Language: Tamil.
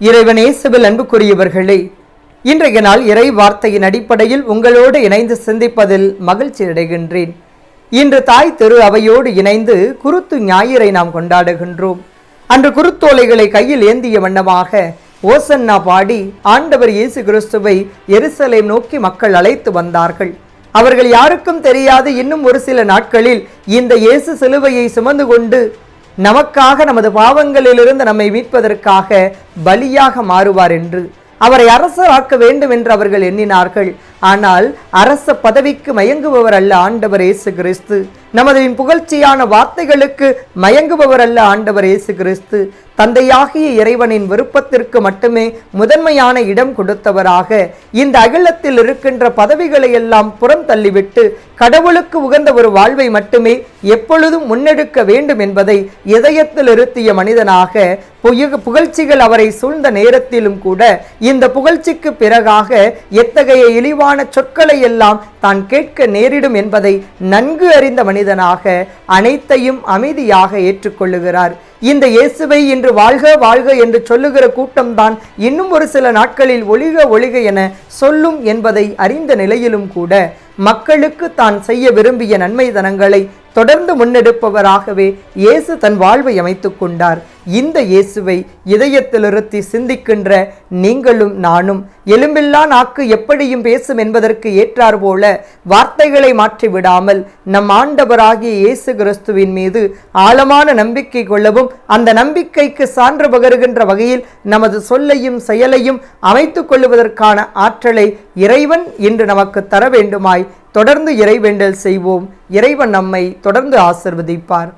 இறைவனேசுவில் அன்புக்குரியவர்களே இன்றைய நாள் இறை வார்த்தையின் அடிப்படையில் உங்களோடு இணைந்து சிந்திப்பதில் மகிழ்ச்சி அடைகின்றேன். இன்று தாய் திரு அவையோடு இணைந்து குருத்து ஞாயிறை நாம் கொண்டாடுகின்றோம். அன்று குருத்தோலைகளை கையில் ஏந்திய வண்ணமாக ஓசன்னா பாடி ஆண்டவர் இயேசு கிறிஸ்துவை எருசலேம் நோக்கி மக்கள் அழைத்து வந்தார்கள். அவர்கள் யாருக்கும் தெரியாது இன்னும் ஒரு சில நாட்களில் இந்த இயேசு சிலுவையை சுமந்து கொண்டு நமக்காக நமது பாவங்களிலிருந்து நம்மை மீட்பதற்காக பலியாக மாறுவார் என்று. அவரை அரசராக்க வேண்டும் என்று அவர்கள் எண்ணினார்கள். ஆனால் அரச பதவிக்கு மயங்குபவர் அல்ல ஆண்டவர் இயேசு கிறிஸ்து. நமது புகழ்ச்சியான வார்த்தைகளுக்கு மயங்குபவர் அல்ல ஆண்டவர் இயேசு கிறிஸ்து. தந்தையாகிய இறைவனின் விருப்பத்திற்கு மட்டுமே முதன்மையான இடம் கொடுத்தவராக இந்த அகிலத்தில் இருக்கின்ற பதவிகளை எல்லாம் புறம் தள்ளிவிட்டு கடவுளுக்கு உகந்த ஒரு வாழ்வை மட்டுமே எப்பொழுதும் முன்னெடுக்க வேண்டும் என்பதை இதயத்தில் இருத்திய மனிதனாக புகழ்ச்சிகள் அவரை சூழ்ந்த நேரத்திலும் கூட இந்த புகழ்ச்சிக்கு பிறகாக எத்தகைய இழிவான சொற்களை எல்லாம் தான் கேட்க நேரிடும் என்பதை நன்கு அறிந்த மனிதனாக அனைத்தையும் அமைதியாக ஏற்றுக்கொள்ளுகிறார். இந்த இயேசுவை இன்று வாழ்க வாழ்க என்று சொல்லுகிற கூட்டம்தான் இன்னும் ஒரு சில நாட்களில் ஒளிக ஒளிக என சொல்லும் என்பதை அறிந்த நிலையிலும் கூட மக்களுக்கு தான் செய்ய விரும்பிய நன்மை தனங்களை தொடர்ந்து முன்னெடுப்பவராகவே இயேசு தன் வாழ்வை அமைத்துக் கொண்டார். இந்த இயேசுவை இதயத்திலிருத்தி சிந்திக்கின்ற நீங்களும் நானும் எலும்பில்லா நாக்கு எப்படியும் பேசும் என்பதற்கு ஏற்றார் போல வார்த்தைகளை மாற்றி விடாமல் நம் ஆண்டவராகிய இயேசு கிறிஸ்துவின் மீது ஆழமான நம்பிக்கை கொள்ளவும் அந்த நம்பிக்கைக்கு சான்று பகருகின்ற வகையில் நமது சொல்லையும் செயலையும் அமைத்துக் கொள்ளுவதற்கான ஆற்றலை இறைவன் இன்று நமக்கு தர வேண்டுமாய் தொடர்ந்து இறைவேண்டல் செய்வோம். இறைவன் நம்மை தொடர்ந்து ஆசிர்வதிப்பார்.